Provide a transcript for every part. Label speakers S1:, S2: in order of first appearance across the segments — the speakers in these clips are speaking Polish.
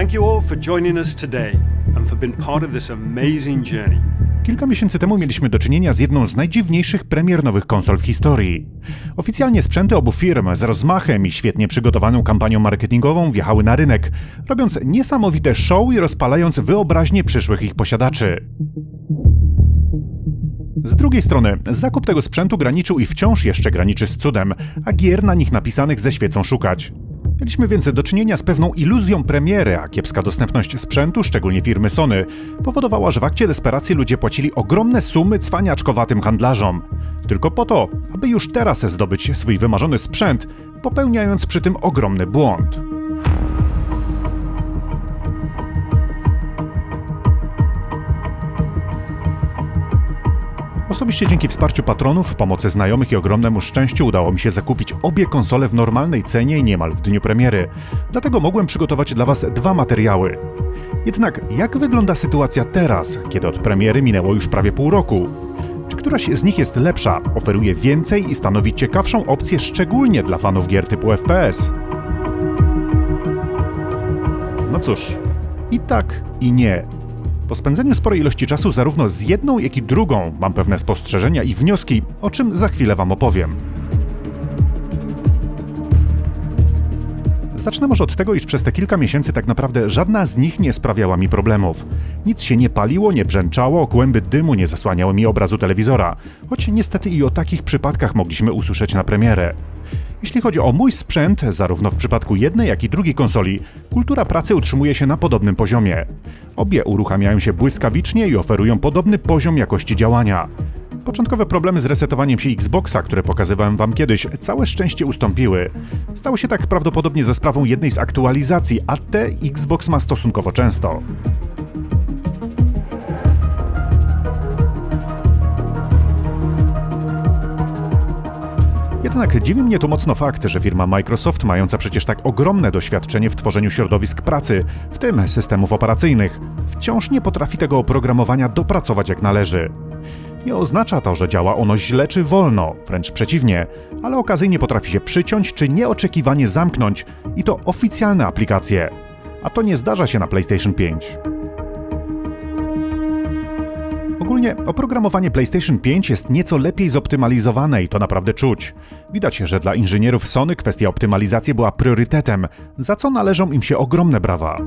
S1: Thank you all for joining us today and for being part of this amazing journey.
S2: Kilka miesięcy temu mieliśmy do czynienia z jedną z najdziwniejszych premier nowych konsol w historii. Oficjalnie sprzęty obu firm z rozmachem i świetnie przygotowaną kampanią marketingową wjechały na rynek, robiąc niesamowite show i rozpalając wyobraźnię przyszłych ich posiadaczy. Z drugiej strony, zakup tego sprzętu graniczył i wciąż jeszcze graniczy z cudem, a gier na nich napisanych ze świecą szukać. Mieliśmy więc do czynienia z pewną iluzją premiery, a kiepska dostępność sprzętu, szczególnie firmy Sony, powodowała, że w akcie desperacji ludzie płacili ogromne sumy cwaniaczkowatym handlarzom. Tylko po to, aby już teraz zdobyć swój wymarzony sprzęt, popełniając przy tym ogromny błąd. Osobiście dzięki wsparciu patronów, pomocy znajomych i ogromnemu szczęściu udało mi się zakupić obie konsole w normalnej cenie i niemal w dniu premiery. Dlatego mogłem przygotować dla Was dwa materiały. Jednak jak wygląda sytuacja teraz, kiedy od premiery minęło już prawie pół roku? Czy któraś z nich jest lepsza, oferuje więcej i stanowi ciekawszą opcję szczególnie dla fanów gier typu FPS? No cóż, i tak, i nie. Po spędzeniu sporej ilości czasu zarówno z jedną, jak i drugą mam pewne spostrzeżenia i wnioski, o czym za chwilę Wam opowiem. Zacznę może od tego, iż przez te kilka miesięcy tak naprawdę żadna z nich nie sprawiała mi problemów. Nic się nie paliło, nie brzęczało, kłęby dymu nie zasłaniały mi obrazu telewizora, choć niestety i o takich przypadkach mogliśmy usłyszeć na premierę. Jeśli chodzi o mój sprzęt, zarówno w przypadku jednej, jak i drugiej konsoli, kultura pracy utrzymuje się na podobnym poziomie. Obie uruchamiają się błyskawicznie i oferują podobny poziom jakości działania. Początkowe problemy z resetowaniem się Xboxa, które pokazywałem wam kiedyś, całe szczęście ustąpiły. Stało się tak prawdopodobnie za sprawą jednej z aktualizacji, a te Xbox ma stosunkowo często. Jednak dziwi mnie tu mocno fakt, że firma Microsoft, mająca przecież tak ogromne doświadczenie w tworzeniu środowisk pracy, w tym systemów operacyjnych, wciąż nie potrafi tego oprogramowania dopracować jak należy. Nie oznacza to, że działa ono źle czy wolno, wręcz przeciwnie, ale okazyjnie potrafi się przyciąć czy nieoczekiwanie zamknąć i to oficjalne aplikacje. A to nie zdarza się na PlayStation 5. Ogólnie oprogramowanie PlayStation 5 jest nieco lepiej zoptymalizowane i to naprawdę czuć. Widać, że dla inżynierów Sony kwestia optymalizacji była priorytetem, za co należą im się ogromne brawa.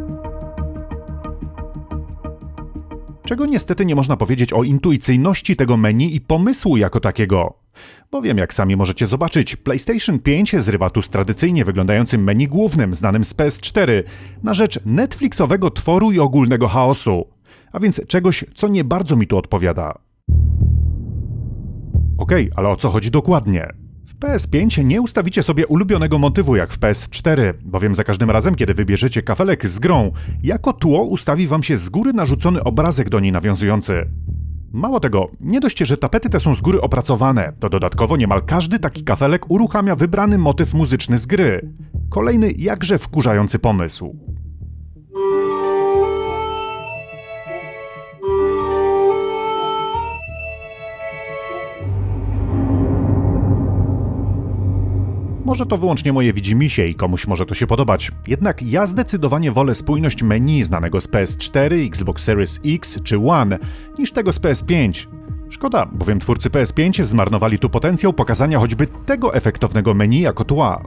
S2: Czego niestety nie można powiedzieć o intuicyjności tego menu i pomysłu jako takiego. Bowiem, jak sami możecie zobaczyć, PlayStation 5 zrywa tu z tradycyjnie wyglądającym menu głównym, znanym z PS4, na rzecz Netflixowego tworu i ogólnego chaosu. A więc czegoś, co nie bardzo mi tu odpowiada. Okej, ale o co chodzi dokładnie? W PS5 nie ustawicie sobie ulubionego motywu jak w PS4, bowiem za każdym razem, kiedy wybierzecie kafelek z grą, jako tło ustawi wam się z góry narzucony obrazek do niej nawiązujący. Mało tego, nie dość, że tapety te są z góry opracowane, to dodatkowo niemal każdy taki kafelek uruchamia wybrany motyw muzyczny z gry. Kolejny jakże wkurzający pomysł. Może to wyłącznie moje widzimisię i komuś może to się podobać. Jednak ja zdecydowanie wolę spójność menu znanego z PS4, Xbox Series X czy One niż tego z PS5. Szkoda, bowiem twórcy PS5 zmarnowali tu potencjał pokazania choćby tego efektownego menu jako tła.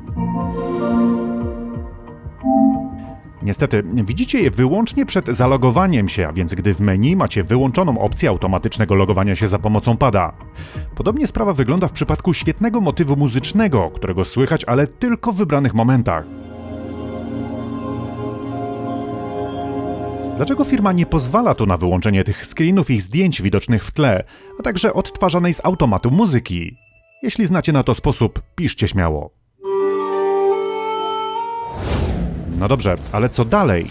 S2: Niestety, widzicie je wyłącznie przed zalogowaniem się, a więc gdy w menu macie wyłączoną opcję automatycznego logowania się za pomocą pada. Podobnie sprawa wygląda w przypadku świetnego motywu muzycznego, którego słychać, ale tylko w wybranych momentach. Dlaczego firma nie pozwala tu na wyłączenie tych screenów i zdjęć widocznych w tle, a także odtwarzanej z automatu muzyki? Jeśli znacie na to sposób, piszcie śmiało. No dobrze, ale co dalej?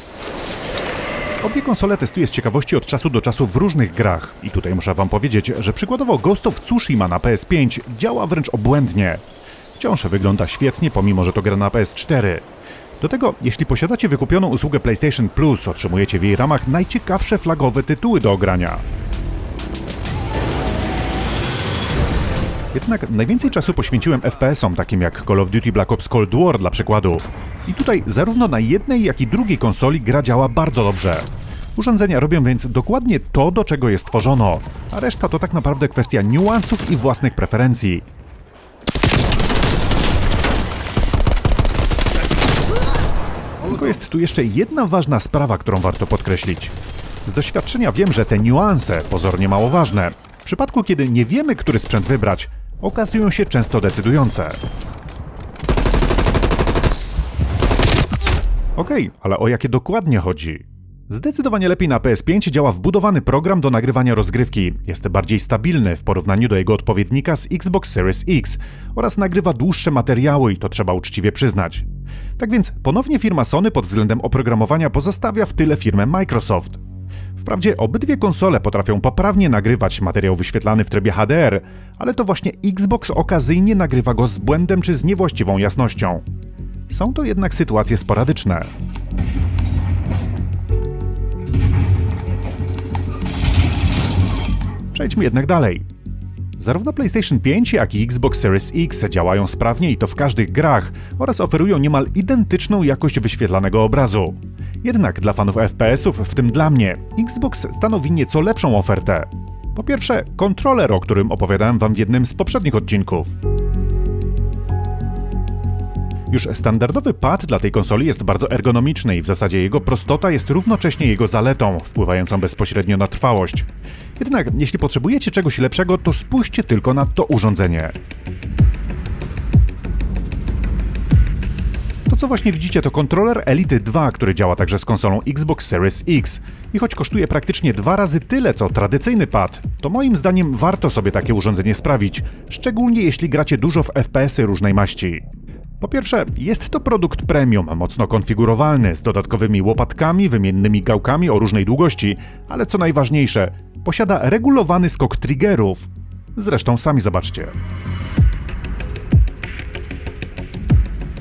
S2: Obie konsole testuję z ciekawości od czasu do czasu w różnych grach i tutaj muszę wam powiedzieć, że przykładowo Ghost of Tsushima na PS5 działa wręcz obłędnie. Wciąż wygląda świetnie, pomimo że to gra na PS4. Do tego, jeśli posiadacie wykupioną usługę PlayStation Plus, otrzymujecie w jej ramach najciekawsze flagowe tytuły do ogrania. Jednak najwięcej czasu poświęciłem FPS-om, takim jak Call of Duty Black Ops Cold War dla przykładu. I tutaj zarówno na jednej, jak i drugiej konsoli gra działa bardzo dobrze. Urządzenia robią więc dokładnie to, do czego je stworzono, a reszta to tak naprawdę kwestia niuansów i własnych preferencji. Tylko jest tu jeszcze jedna ważna sprawa, którą warto podkreślić. Z doświadczenia wiem, że te niuanse, pozornie mało ważne, w przypadku kiedy nie wiemy, który sprzęt wybrać, okazują się często decydujące. Okej, ale o jakie dokładnie chodzi? Zdecydowanie lepiej na PS5 działa wbudowany program do nagrywania rozgrywki. Jest bardziej stabilny w porównaniu do jego odpowiednika z Xbox Series X oraz nagrywa dłuższe materiały i to trzeba uczciwie przyznać. Tak więc ponownie firma Sony pod względem oprogramowania pozostawia w tyle firmę Microsoft. Wprawdzie obydwie konsole potrafią poprawnie nagrywać materiał wyświetlany w trybie HDR, ale to właśnie Xbox okazyjnie nagrywa go z błędem czy z niewłaściwą jasnością. Są to jednak sytuacje sporadyczne. Przejdźmy jednak dalej. Zarówno PlayStation 5, jak i Xbox Series X działają sprawnie i to w każdych grach oraz oferują niemal identyczną jakość wyświetlanego obrazu. Jednak dla fanów FPS-ów, w tym dla mnie, Xbox stanowi nieco lepszą ofertę. Po pierwsze, kontroler, o którym opowiadałem wam w jednym z poprzednich odcinków. Już standardowy pad dla tej konsoli jest bardzo ergonomiczny i w zasadzie jego prostota jest równocześnie jego zaletą, wpływającą bezpośrednio na trwałość. Jednak jeśli potrzebujecie czegoś lepszego, to spójrzcie tylko na to urządzenie. To co właśnie widzicie to kontroler Elite 2, który działa także z konsolą Xbox Series X. I choć kosztuje praktycznie dwa razy tyle co tradycyjny pad, to moim zdaniem warto sobie takie urządzenie sprawić, szczególnie jeśli gracie dużo w FPS-y różnej maści. Po pierwsze, jest to produkt premium, mocno konfigurowalny, z dodatkowymi łopatkami, wymiennymi gałkami o różnej długości, ale co najważniejsze, posiada regulowany skok triggerów. Zresztą sami zobaczcie.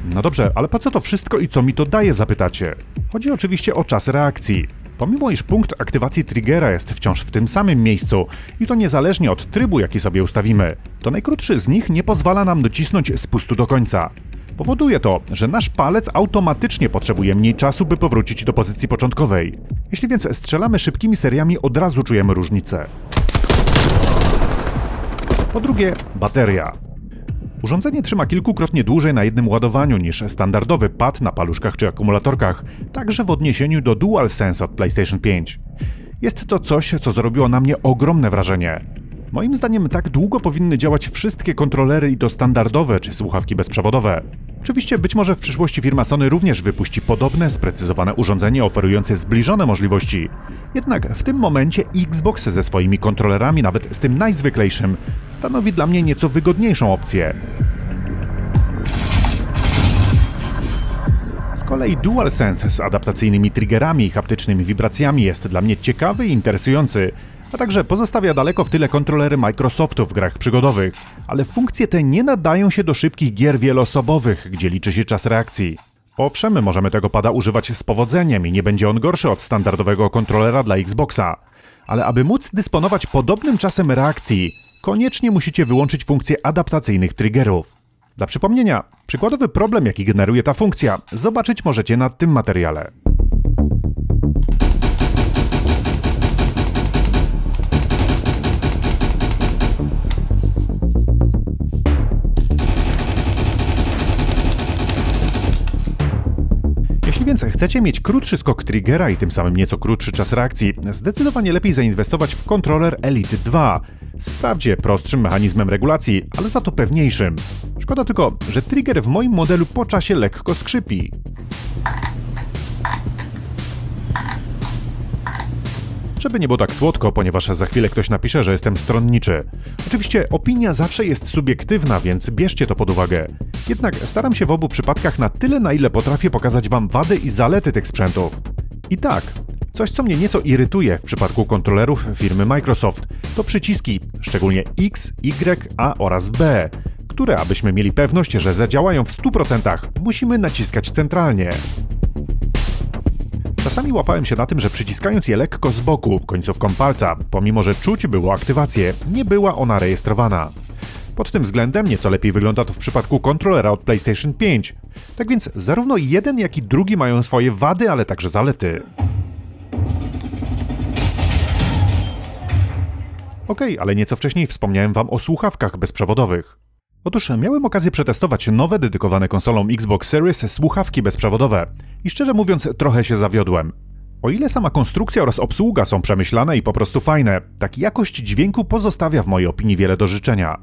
S2: No dobrze, ale po co to wszystko i co mi to daje, zapytacie? Chodzi oczywiście o czas reakcji. Pomimo iż punkt aktywacji triggera jest wciąż w tym samym miejscu i to niezależnie od trybu, jaki sobie ustawimy, to najkrótszy z nich nie pozwala nam docisnąć spustu do końca. Powoduje to, że nasz palec automatycznie potrzebuje mniej czasu, by powrócić do pozycji początkowej. Jeśli więc strzelamy szybkimi seriami, od razu czujemy różnicę. Po drugie, bateria. Urządzenie trzyma kilkukrotnie dłużej na jednym ładowaniu niż standardowy pad na paluszkach czy akumulatorkach, także w odniesieniu do DualSense od PlayStation 5. Jest to coś, co zrobiło na mnie ogromne wrażenie. Moim zdaniem tak długo powinny działać wszystkie kontrolery i to standardowe czy słuchawki bezprzewodowe. Oczywiście być może w przyszłości firma Sony również wypuści podobne, sprecyzowane urządzenie oferujące zbliżone możliwości. Jednak w tym momencie Xbox ze swoimi kontrolerami, nawet z tym najzwyklejszym, stanowi dla mnie nieco wygodniejszą opcję. Z kolei DualSense z adaptacyjnymi triggerami i haptycznymi wibracjami jest dla mnie ciekawy i interesujący, a także pozostawia daleko w tyle kontrolery Microsoftu w grach przygodowych, ale funkcje te nie nadają się do szybkich gier wieloosobowych, gdzie liczy się czas reakcji. Owszem, możemy tego pada używać z powodzeniem i nie będzie on gorszy od standardowego kontrolera dla Xboxa, ale aby móc dysponować podobnym czasem reakcji, koniecznie musicie wyłączyć funkcję adaptacyjnych triggerów. Dla przypomnienia, przykładowy problem, jaki generuje ta funkcja, zobaczyć możecie na tym materiale. Więc chcecie mieć krótszy skok triggera i tym samym nieco krótszy czas reakcji, zdecydowanie lepiej zainwestować w kontroler Elite 2 z wprawdzie prostszym mechanizmem regulacji, ale za to pewniejszym. Szkoda tylko, że trigger w moim modelu po czasie lekko skrzypi. Żeby nie było tak słodko, ponieważ za chwilę ktoś napisze, że jestem stronniczy. Oczywiście opinia zawsze jest subiektywna, więc bierzcie to pod uwagę. Jednak staram się w obu przypadkach na tyle, na ile potrafię pokazać Wam wady i zalety tych sprzętów. I tak, coś co mnie nieco irytuje w przypadku kontrolerów firmy Microsoft, to przyciski, szczególnie X, Y, A oraz B, które abyśmy mieli pewność, że zadziałają w 100%, musimy naciskać centralnie. Czasami łapałem się na tym, że przyciskając je lekko z boku, końcówką palca, pomimo że czuć było aktywację, nie była ona rejestrowana. Pod tym względem nieco lepiej wygląda to w przypadku kontrolera od PlayStation 5. Tak więc zarówno jeden, jak i drugi mają swoje wady, ale także zalety. Okej, ale nieco wcześniej wspomniałem wam o słuchawkach bezprzewodowych. Otóż miałem okazję przetestować nowe dedykowane konsolom Xbox Series słuchawki bezprzewodowe i szczerze mówiąc trochę się zawiodłem. O ile sama konstrukcja oraz obsługa są przemyślane i po prostu fajne, tak jakość dźwięku pozostawia w mojej opinii wiele do życzenia.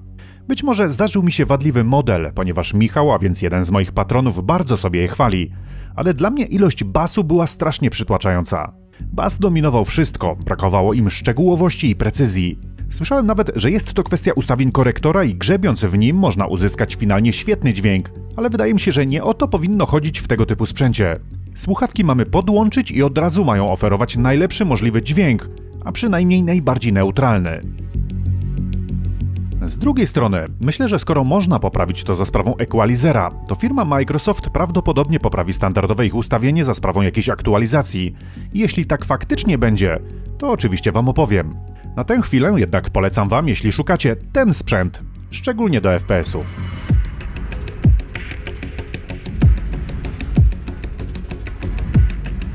S2: Być może zdarzył mi się wadliwy model, ponieważ Michał, a więc jeden z moich patronów, bardzo sobie je chwali, ale dla mnie ilość basu była strasznie przytłaczająca. Bas dominował wszystko, brakowało im szczegółowości i precyzji. Słyszałem nawet, że jest to kwestia ustawień korektora i grzebiąc w nim można uzyskać finalnie świetny dźwięk, ale wydaje mi się, że nie o to powinno chodzić w tego typu sprzęcie. Słuchawki mamy podłączyć i od razu mają oferować najlepszy możliwy dźwięk, a przynajmniej najbardziej neutralny. Z drugiej strony, myślę, że skoro można poprawić to za sprawą equalizera, to firma Microsoft prawdopodobnie poprawi standardowe ich ustawienie za sprawą jakiejś aktualizacji. Jeśli tak faktycznie będzie, to oczywiście Wam opowiem. Na tę chwilę jednak polecam Wam, jeśli szukacie ten sprzęt, szczególnie do FPS-ów.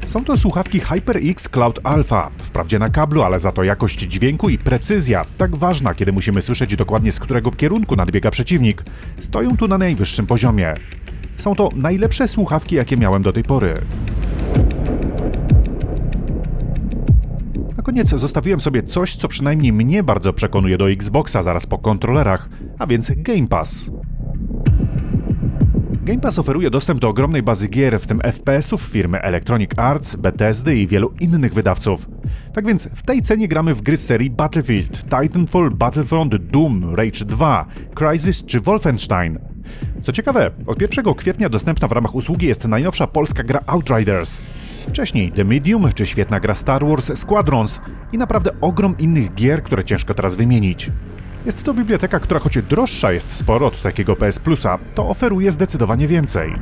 S2: Są to słuchawki HyperX Cloud Alpha, wprawdzie na kablu, ale za to jakość dźwięku i precyzja, tak ważna, kiedy musimy słyszeć dokładnie z którego kierunku nadbiega przeciwnik, stoją tu na najwyższym poziomie. Są to najlepsze słuchawki, jakie miałem do tej pory. Koniec zostawiłem sobie coś, co przynajmniej mnie bardzo przekonuje do Xboxa zaraz po kontrolerach, a więc Game Pass. Game Pass oferuje dostęp do ogromnej bazy gier, w tym FPS-ów firmy Electronic Arts, Bethesdy i wielu innych wydawców. Tak więc w tej cenie gramy w gry z serii Battlefield, Titanfall, Battlefront, Doom, Rage 2, Crysis czy Wolfenstein. Co ciekawe, od 1 kwietnia dostępna w ramach usługi jest najnowsza polska gra Outriders. Wcześniej The Medium czy świetna gra Star Wars Squadrons i naprawdę ogrom innych gier, które ciężko teraz wymienić. Jest to biblioteka, która choć droższa jest sporo od takiego PS Plusa, to oferuje zdecydowanie więcej.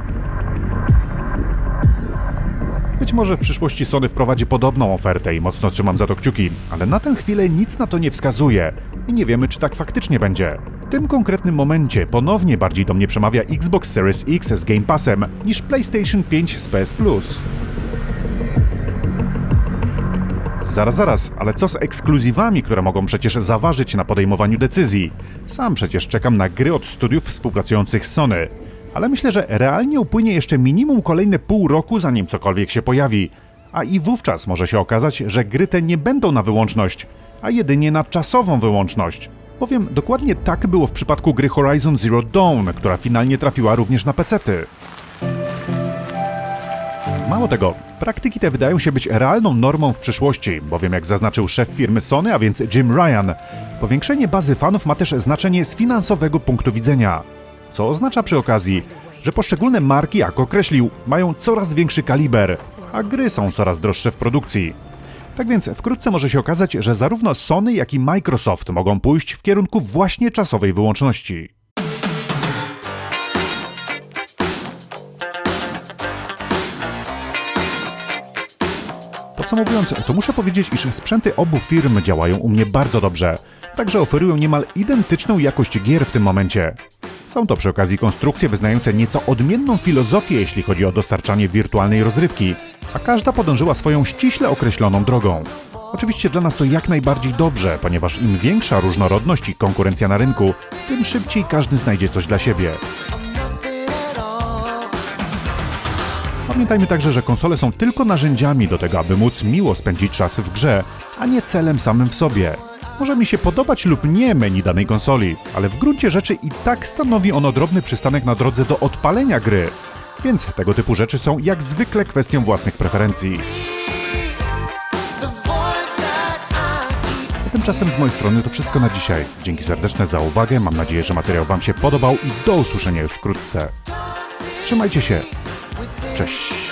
S2: Być może w przyszłości Sony wprowadzi podobną ofertę i mocno trzymam za to kciuki, ale na tę chwilę nic na to nie wskazuje i nie wiemy, czy tak faktycznie będzie. Tym konkretnym momencie ponownie bardziej do mnie przemawia Xbox Series X z Game Passem niż PlayStation 5 z PS Plus. Zaraz, zaraz, ale co z ekskluzywami, które mogą przecież zaważyć na podejmowaniu decyzji? Sam przecież czekam na gry od studiów współpracujących z Sony. Ale myślę, że realnie upłynie jeszcze minimum kolejne pół roku, zanim cokolwiek się pojawi. A i wówczas może się okazać, że gry te nie będą na wyłączność, a jedynie na czasową wyłączność. Bowiem dokładnie tak było w przypadku gry Horizon Zero Dawn, która finalnie trafiła również na pecety. Mało tego, praktyki te wydają się być realną normą w przyszłości, bowiem jak zaznaczył szef firmy Sony, a więc Jim Ryan, powiększenie bazy fanów ma też znaczenie z finansowego punktu widzenia. Co oznacza przy okazji, że poszczególne marki, jak określił, mają coraz większy kaliber, a gry są coraz droższe w produkcji. Tak więc wkrótce może się okazać, że zarówno Sony, jak i Microsoft mogą pójść w kierunku właśnie czasowej wyłączności. Podsumowując, to muszę powiedzieć, iż sprzęty obu firm działają u mnie bardzo dobrze, także oferują niemal identyczną jakość gier w tym momencie. Są to przy okazji konstrukcje wyznające nieco odmienną filozofię, jeśli chodzi o dostarczanie wirtualnej rozrywki, a każda podążyła swoją ściśle określoną drogą. Oczywiście dla nas to jak najbardziej dobrze, ponieważ im większa różnorodność i konkurencja na rynku, tym szybciej każdy znajdzie coś dla siebie. Pamiętajmy także, że konsole są tylko narzędziami do tego, aby móc miło spędzić czas w grze, a nie celem samym w sobie. Może mi się podobać lub nie menu danej konsoli, ale w gruncie rzeczy i tak stanowi ono drobny przystanek na drodze do odpalenia gry. Więc tego typu rzeczy są jak zwykle kwestią własnych preferencji. Tymczasem z mojej strony to wszystko na dzisiaj. Dzięki serdeczne za uwagę, mam nadzieję, że materiał Wam się podobał i do usłyszenia już wkrótce. Trzymajcie się. Cześć.